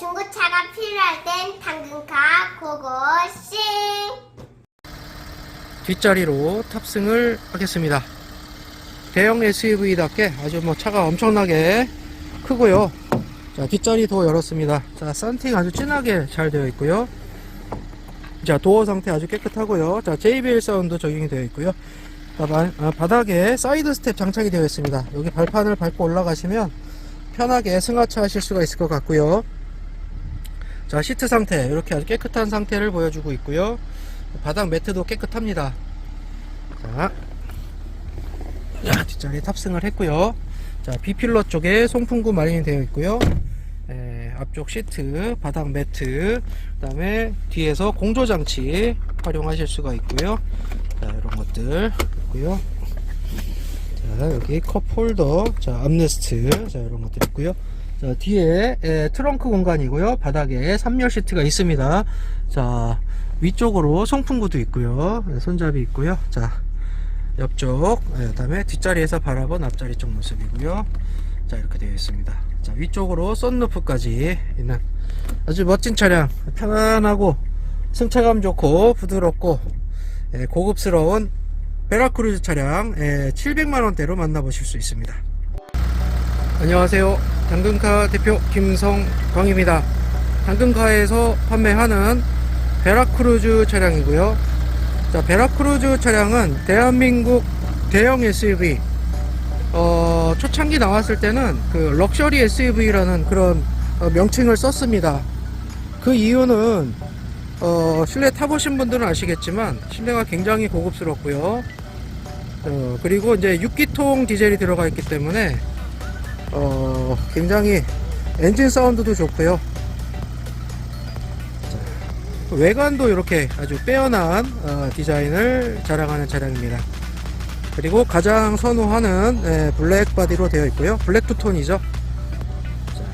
중고차가 필요할 땐 당근카 고고싱 뒷자리로 탑승을 하겠습니다. 대형 SUV답게 아주 뭐 차가 엄청나게 크고요. 자, 뒷자리 도어 열었습니다. 자, 썬팅 아주 진하게 잘 되어 있고요. 자, 도어 상태 아주 깨끗하고요. 자, JBL 사운드 적용이 되어 있고요. 자, 바, 아, 바닥에 사이드 스텝 장착이 되어 있습니다. 여기 발판을 밟고 올라가시면 편하게 승하차 하실 수가 있을 것 같고요. 자, 시트 상태 이렇게 아주 깨끗한 상태를 보여주고 있고요. 바닥 매트도 깨끗합니다. 자, 자 뒷자리 탑승을 했고요. 자, B필러 쪽에 송풍구 마련이 되어 있고요. 에, 앞쪽 시트, 바닥 매트, 그 다음에 뒤에서 공조장치 활용하실 수가 있고요. 자, 이런 것들 있고요. 자, 여기 컵 홀더, 자, 암레스트, 자, 이런 것들 있고요. 자, 뒤에 에, 트렁크 공간이고요. 바닥에 3열 시트가 있습니다. 자, 위쪽으로 송풍구도 있고요. 네, 손잡이 있고요. 자, 옆쪽, 네, 그다음에 뒷자리에서 바라본 앞자리 쪽 모습이고요. 자, 이렇게 되어 있습니다. 자, 위쪽으로 썬루프까지 있는 아주 멋진 차량, 편안하고 승차감 좋고 부드럽고 예, 고급스러운 베라크루즈 차량 700만 원대로 만나보실 수 있습니다. 안녕하세요. 당근카 대표 김성광입니다. 당근카에서 판매하는 베라크루즈 차량이고요. 자, 베라크루즈 차량은 대한민국 대형 SUV 어, 초창기 나왔을 때는 그 럭셔리 SUV라는 그런 어, 명칭을 썼습니다. 그 이유는 어, 실내 타보신 분들은 아시겠지만 실내가 굉장히 고급스럽고요. 어, 그리고 이제 6기통 디젤이 들어가 있기 때문에 어, 굉장히 엔진 사운드도 좋고요. 자, 외관도 이렇게 아주 빼어난 어, 디자인을 자랑하는 차량입니다. 그리고 가장 선호하는 예, 블랙 바디로 되어 있고요. 블랙 투톤이죠. 자,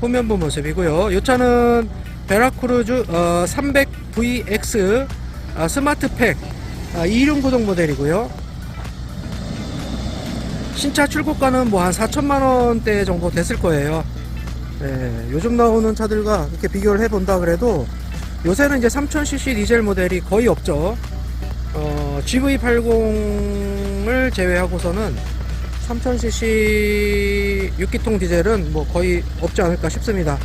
후면부 모습이고요. 이 차는 베라크루즈 어, 300VX 아, 스마트팩 아, 2륜 구동 모델이고요. 신차 출고가는 뭐 한 4천만 원대 정도 됐을 거예요. 예, 요즘 나오는 차들과 이렇게 비교를 해본다 그래도 요새는 이제 3000cc 디젤 모델이 거의 없죠. 어, GV80을 제외하고서는 3000cc 6기통 디젤은 뭐 거의 없지 않을까 싶습니다.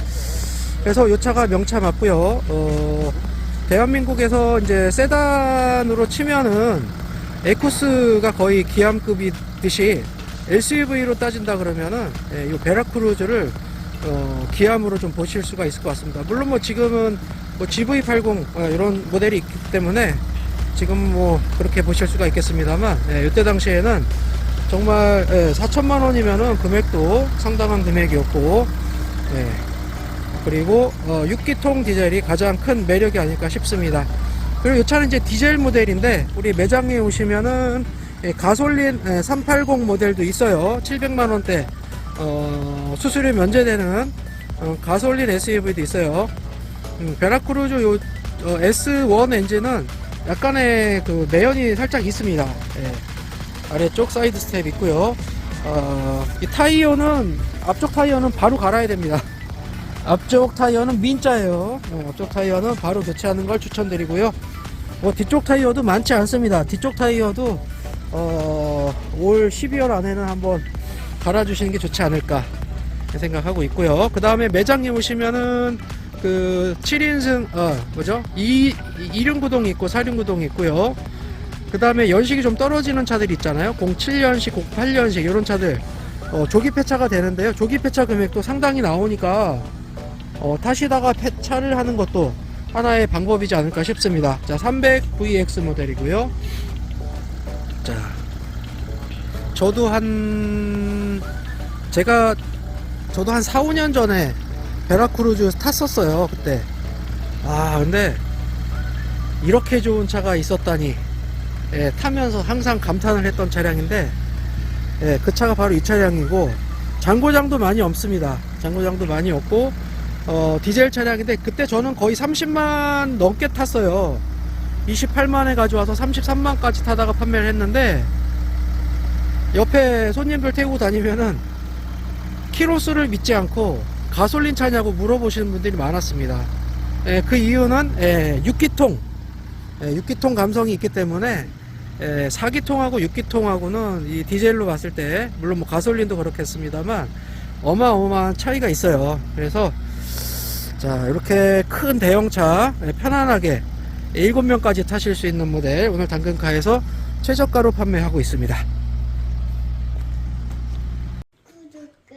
그래서 이 차가 명차 맞고요. 어, 대한민국에서 이제 세단으로 치면은 에쿠스가 거의 기암급이듯이 SUV로 따진다 그러면은 예, 이 베라크루즈를 어, 기암으로 좀 보실 수가 있을 것 같습니다. 물론 뭐 지금은 뭐 GV80 어, 이런 모델이 있기 때문에 지금 뭐 그렇게 보실 수가 있겠습니다만 예, 이때 당시에는 정말 예, 4천만 원이면은 금액도 상당한 금액이었고 예, 그리고 어, 6기통 디젤이 가장 큰 매력이 아닐까 싶습니다. 그리고 이 차는 이제 디젤 모델인데 우리 매장에 오시면은 예, 가솔린 380 모델도 있어요. 700만 원대 어, 수수료 면제되는 어, 가솔린 SUV도 있어요. 음, 베라크루즈 요 어, S1 엔진은 약간의 그 매연이 살짝 있습니다. 예. 아래쪽 사이드 스텝 있고요. 어, 이 타이어는 앞쪽 타이어는 바로 갈아야 됩니다. 앞쪽 타이어는 민자예요. 예, 앞쪽 타이어는 바로 교체하는 걸 추천드리고요. 뭐 뒤쪽 타이어도 많지 않습니다. 뒤쪽 타이어도 어, 올 12월 안에는 한번 갈아주시는 게 좋지 않을까 생각하고 있고요. 그 다음에 매장에 오시면은 그 7인승 어 뭐죠? 2 2륜 구동이 있고 4륜 구동이 있고요. 그 다음에 연식이 좀 떨어지는 차들 있잖아요. 07년식, 08년식 이런 차들 어, 조기 폐차가 되는데요. 조기 폐차 금액도 상당히 나오니까 어, 타시다가 폐차를 하는 것도 하나의 방법이지 않을까 싶습니다. 자, 300VX 모델이고요. 자, 저도 한 제가 저도 한 4, 5년 전에 베라크루즈 탔었어요. 그때. 아, 근데 이렇게 좋은 차가 있었다니. 예, 타면서 항상 감탄을 했던 차량인데 예, 그 차가 바로 이 차량이고 장고장도 많이 없습니다. 장고장도 많이 없고 어, 디젤 차량인데 그때 저는 거의 30만 넘게 탔어요. 28만에 가져와서 33만까지 타다가 판매를 했는데 옆에 손님들 태우고 다니면은 키로수를 믿지 않고 가솔린 차냐고 물어보시는 분들이 많았습니다. 예, 그 이유는 예, 6기통, 예, 6기통 감성이 있기 때문에 예, 4기통하고 6기통하고는 이 디젤로 봤을 때 물론 뭐 가솔린도 그렇겠습니다만 어마어마한 차이가 있어요. 그래서 자 이렇게 큰 대형차 예, 편안하게 7명까지 타실 수 있는 모델 오늘 당근카에서 최저가로 판매하고 있습니다. 구독과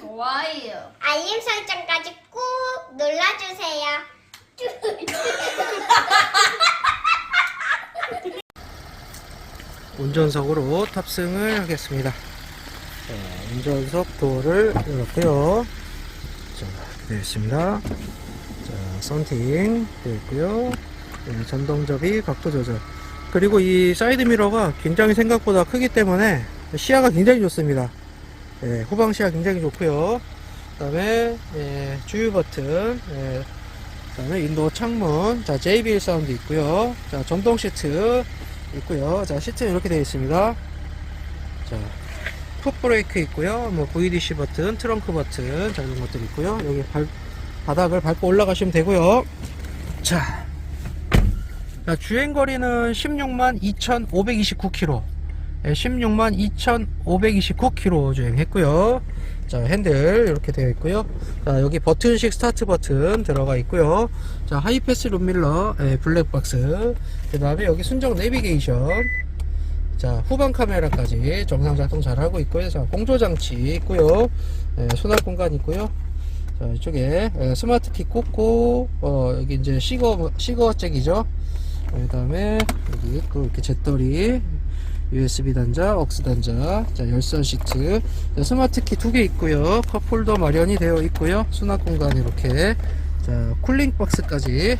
좋아요. 알림 설정까지 꾹 눌러주세요. 운전석으로 탑승을 하겠습니다. 자, 운전석 도어를 열었고요. 자, 되어 있습니다. 자, 썬팅 되어 있고요. 네, 전동접이 각도 조절. 그리고 이 사이드 미러가 굉장히 생각보다 크기 때문에 시야가 굉장히 좋습니다. 예, 후방 시야 굉장히 좋고요. 그 다음에 예, 주유 버튼, 예, 그 다음에 인도 창문, 자 JBL 사운드 있고요. 자 전동 시트 있고요. 자 시트는 이렇게 되어 있습니다. 자 풋브레이크 있고요. 뭐 VDC 버튼, 트렁크 버튼, 자 이런 것들 있고요. 여기 발, 바닥을 밟고 올라가시면 되고요. 자, 자 주행거리는 16만 2,529km. 16만 2,529km 주행했고요. 자, 핸들 이렇게 되어 있고요. 자, 여기 버튼식 스타트 버튼 들어가 있고요. 자, 하이패스 룸밀러, 예, 블랙박스. 그 다음에 여기 순정 내비게이션. 자, 후방 카메라까지 정상 작동 잘 하고 있고요. 자, 공조 장치 있고요. 예, 수납 공간 있고요. 자, 이쪽에 예, 스마트 키 꽂고, 어, 여기 이제 시거, 시거 잭이죠. 그 다음에 여기 또 이렇게 잿더리 USB 단자, 억스 단자, 자 열선 시트, 자, 스마트 키 두 개 있고요. 컵 홀더 마련이 되어 있고요. 수납 공간 이렇게, 자 쿨링 박스까지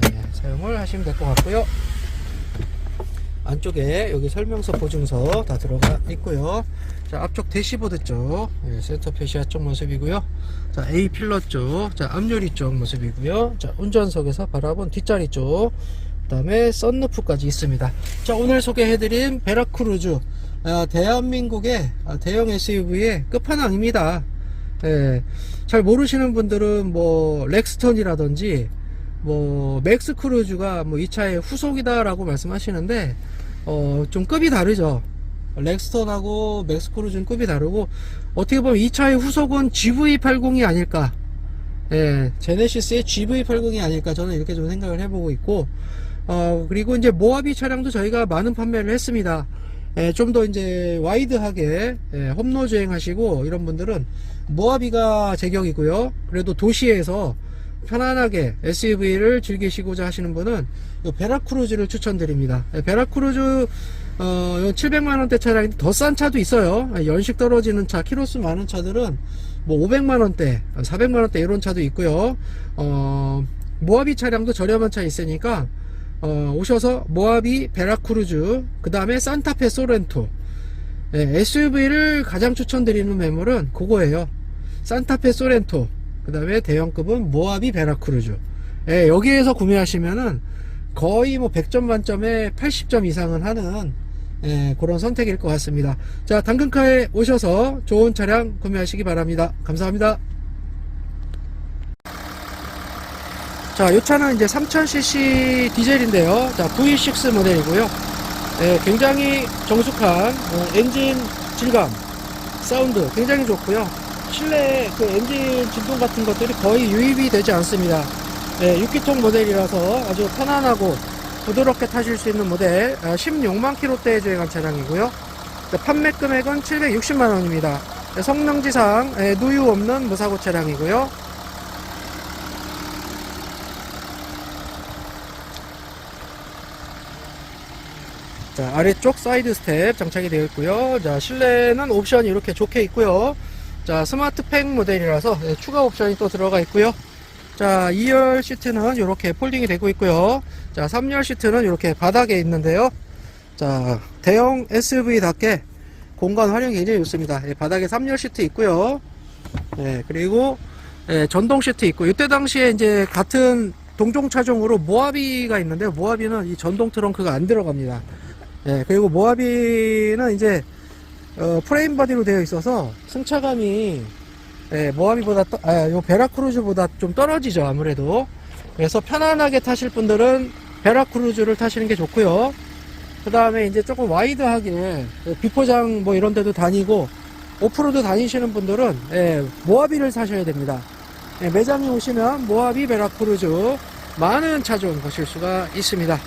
네, 사용을 하시면 될 것 같고요. 안쪽에 여기 설명서 보증서 다 들어가 있고요. 자 앞쪽 대시보드 쪽 예, 센터 페시아 쪽 모습이고요. 자 A 필러 쪽, 자 앞유리 쪽 모습이고요. 자 운전석에서 바라본 뒷자리 쪽, 그 다음에 썬루프까지 있습니다. 자 오늘 소개해드린 베라크루즈 아, 대한민국의 아, 대형 SUV의 끝판왕입니다. 예, 잘 모르시는 분들은 뭐 렉스턴이라든지 뭐 맥스 크루즈가 뭐 이 차의 후속이다 라고 말씀하시는데 어 좀 급이 다르죠. 렉스턴하고 맥스 크루즈는 급이 다르고 어떻게 보면 이 차의 후속은 GV80이 아닐까. 예, 제네시스의 GV80이 아닐까 저는 이렇게 좀 생각을 해보고 있고 어 그리고 이제 모하비 차량도 저희가 많은 판매를 했습니다. 예, 좀더 이제 와이드하게 예, 험로 주행하시고 이런 분들은 모하비가 제격이고요. 그래도 도시에서 편안하게 SUV를 즐기시고자 하시는 분은 이 베라크루즈를 추천드립니다. 예, 베라크루즈 어, 700만원대 차량인데 더 싼 차도 있어요. 예, 연식 떨어지는 차, 키로수 많은 차들은 뭐 500만원대, 400만원대 이런 차도 있고요. 어, 모하비 차량도 저렴한 차 있으니까 어, 오셔서 모하비 베라크루즈, 그 다음에 산타페 소렌토. 예, SUV를 가장 추천드리는 매물은 그거예요. 산타페 소렌토. 그 다음에 대형급은 모하비 베라크루즈. 예, 여기에서 구매하시면은 거의 뭐 100점 만점에 80점 이상은 하는 예, 그런 선택일 것 같습니다. 자, 당근카에 오셔서 좋은 차량 구매하시기 바랍니다. 감사합니다. 자, 이 차는 이제 3000cc 디젤인데요. 자, V6 모델이고요. 예, 굉장히 정숙한 어, 엔진 질감, 사운드 굉장히 좋고요. 실내 그 엔진 진동 같은 것들이 거의 유입이 되지 않습니다. 예, 6기통 모델이라서 아주 편안하고 부드럽게 타실 수 있는 모델 16만 킬로대에 주행한 차량이고요. 자, 판매 금액은 760만 원입니다. 성능지상 예, 누유 없는 무사고 차량이고요. 자, 아래쪽 사이드 스텝 장착이 되어 있고요. 자, 실내는 옵션이 이렇게 좋게 있고요. 자, 스마트 팩 모델이라서 예, 추가 옵션이 또 들어가 있고요. 자, 2열 시트는 이렇게 폴딩이 되고 있고요. 자, 3열 시트는 이렇게 바닥에 있는데요. 자, 대형 SUV답게 공간 활용이 굉장히 좋습니다. 예, 바닥에 3열 시트 있고요. 예, 그리고 예, 전동 시트 있고 이때 당시에 이제 같은 동종 차종으로 모하비가 있는데 모하비는 이 전동 트렁크가 안 들어갑니다. 예, 그리고 모하비는 이제 어, 프레임 바디로 되어 있어서 승차감이 예, 모하비보다 떠- 아, 요 베라크루즈보다 좀 떨어지죠 아무래도. 그래서 편안하게 타실 분들은 베라크루즈를 타시는 게 좋고요. 그 다음에 이제 조금 와이드하게 그 비포장 뭐 이런 데도 다니고 오프로드 다니시는 분들은 예, 모하비를 사셔야 됩니다. 예, 매장에 오시면 모하비 베라크루즈 많은 차종 보실 수가 있습니다